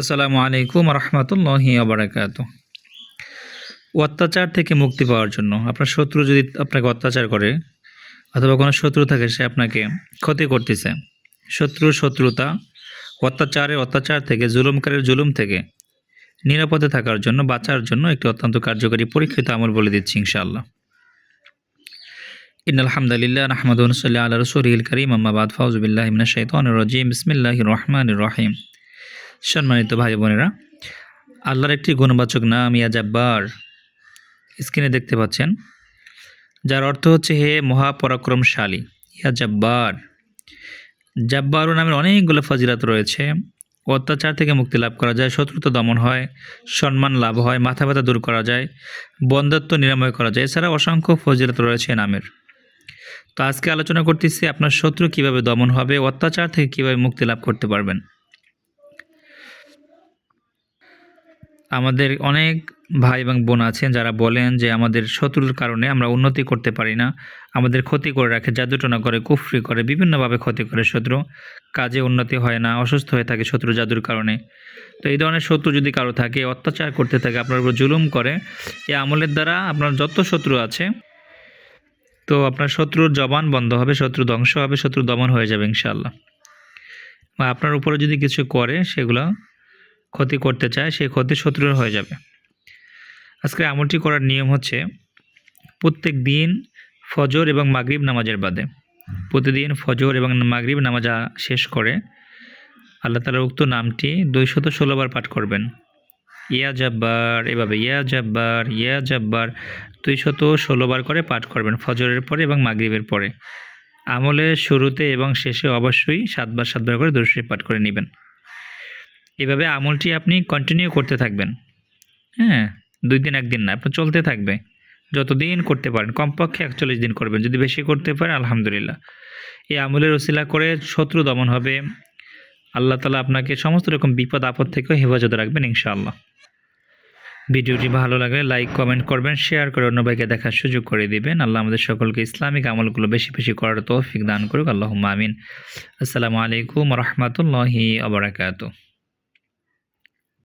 আসসালামু আলাইকুম রহমতুল্লাহি আবরাকাত। অত্যাচার থেকে মুক্তি পাওয়ার জন্য আপনার শত্রু যদি আপনাকে অত্যাচার করে অথবা কোনো শত্রু থাকে সে আপনাকে ক্ষতি করতেছে, শত্রুর শত্রুতা, অত্যাচারের অত্যাচার থেকে, জুলুমকারীর জুলুম থেকে নিরাপদে থাকার জন্য, বাঁচার জন্য একটি অত্যন্ত কার্যকরী পরীক্ষিত আমল বলে দিচ্ছি ইনশাআল্লাহ। ইন আলহামদুলিল্লাহ রহমদুল সাল্লাহ আল্লাহ রসুল করিম আম্মাবাদ ফাউজবিল্লাহ ইমিনা শৈতান রজিম বিসমিল্লাহ রহমান রহিম। সম্মানিত ভাই বোনেরা, আল্লাহর একটি গুণবাচক নাম ইয়া জাব্বার। স্ক্রিনে দেখতে পাচ্ছেন, যার অর্থ হচ্ছে হে মহাপরাক্রমশালী, ইয়া জাব্বার। জাব্বারু নামের অনেকগুলো ফজিলাত রয়েছে, অত্যাচার থেকে মুক্তি লাভ করা যায়, শত্রুতা দমন হয়, সম্মান লাভ হয় মাথা ব্যথা দূর করা যায়, বন্ধত্ব নিরাময় করা যায়, এছাড়া অসংখ্য ফজিলত রয়েছে নামের। তো আজকে আলোচনা করতেছি আপনার শত্রু কীভাবে দমন হবে, অত্যাচার থেকে কীভাবে মুক্তি লাভ করতে পারবেন। আমাদের অনেক ভাই এবং বোন আছেন যারা বলেন যে আমাদের শত্রুর কারণে আমরা উন্নতি করতে পারি না, আমাদের ক্ষতি করে রাখে, জাদুটনা করে, কুফরি করে, বিভিন্নভাবে ক্ষতি করে শত্রু। কাজে উন্নতি হয় না, অসুস্থ হয়ে থাকে শত্রু জাদুর কারণে। তো এই ধরনের শত্রু যদি কারও থাকে, অত্যাচার করতে থাকে, আপনার উপর জুলুম করে এই আমলের দ্বারা আপনার যত শত্রু আছে, তো আপনার শত্রুর জবান বন্ধ হবে, শত্রু ধ্বংস হবে, শত্রু দমন হয়ে যাবে ইনশাল্লাহ বা আপনার উপরে যদি কিছু করে, সেগুলো ক্ষতি করতে চায়, সেই ক্ষতি শত্রুর হয়ে যাবে। আজকে আমলটি করার নিয়ম হচ্ছে, প্রত্যেক দিন ফজর এবং মাগরিব নামাজের বাদে। প্রতিদিন ফজর এবং মাগরিব নামাজ শেষ করে আল্লাহ তালার উক্ত নামটি দুইশত ষোলোবার পাঠ করবেন। ইয়া জাব্বার, এভাবে ইয়া জাব্বার ইয়া জাব্বার দুইশত ষোলোবার করে পাঠ করবেন ফজরের পরে এবং মাগরিবের পরে। আমলের শুরুতে এবং শেষে অবশ্যই সাতবার সাতবার করে দর্শী পাঠ করে নেবেন। এভাবে আমলটি আপনি কন্টিনিউ করতে থাকবেন। হ্যাঁ দুই দিন একদিন না, আপনার চলতে থাকবে। যতদিন করতে পারেন, কমপক্ষে একচল্লিশ দিন করবেন, যদি বেশি করতে পারেন, আলহামদুলিল্লাহ। এই আমলের ওসিলা করে শত্রু দমন হবে। আল্লাহ তালা আপনাকে সমস্ত রকম বিপদ, আপদ থেকেও হেফাজতে রাখবেন, ইনশাআল্লাহ। ভিডিওটি ভালো লাগলে লাইক কমেন্ট করবেন শেয়ার করে অন্য ভাইকে দেখার সুযোগ করে দিবেন। আল্লাহ আমাদের সকলকে ইসলামিক আমলগুলো বেশি বেশি করার তৌফিক দান করুক। আল্লাহ আমিন। আসসালামু আলাইকুম রহমতুল্লাহি আবরাকাতু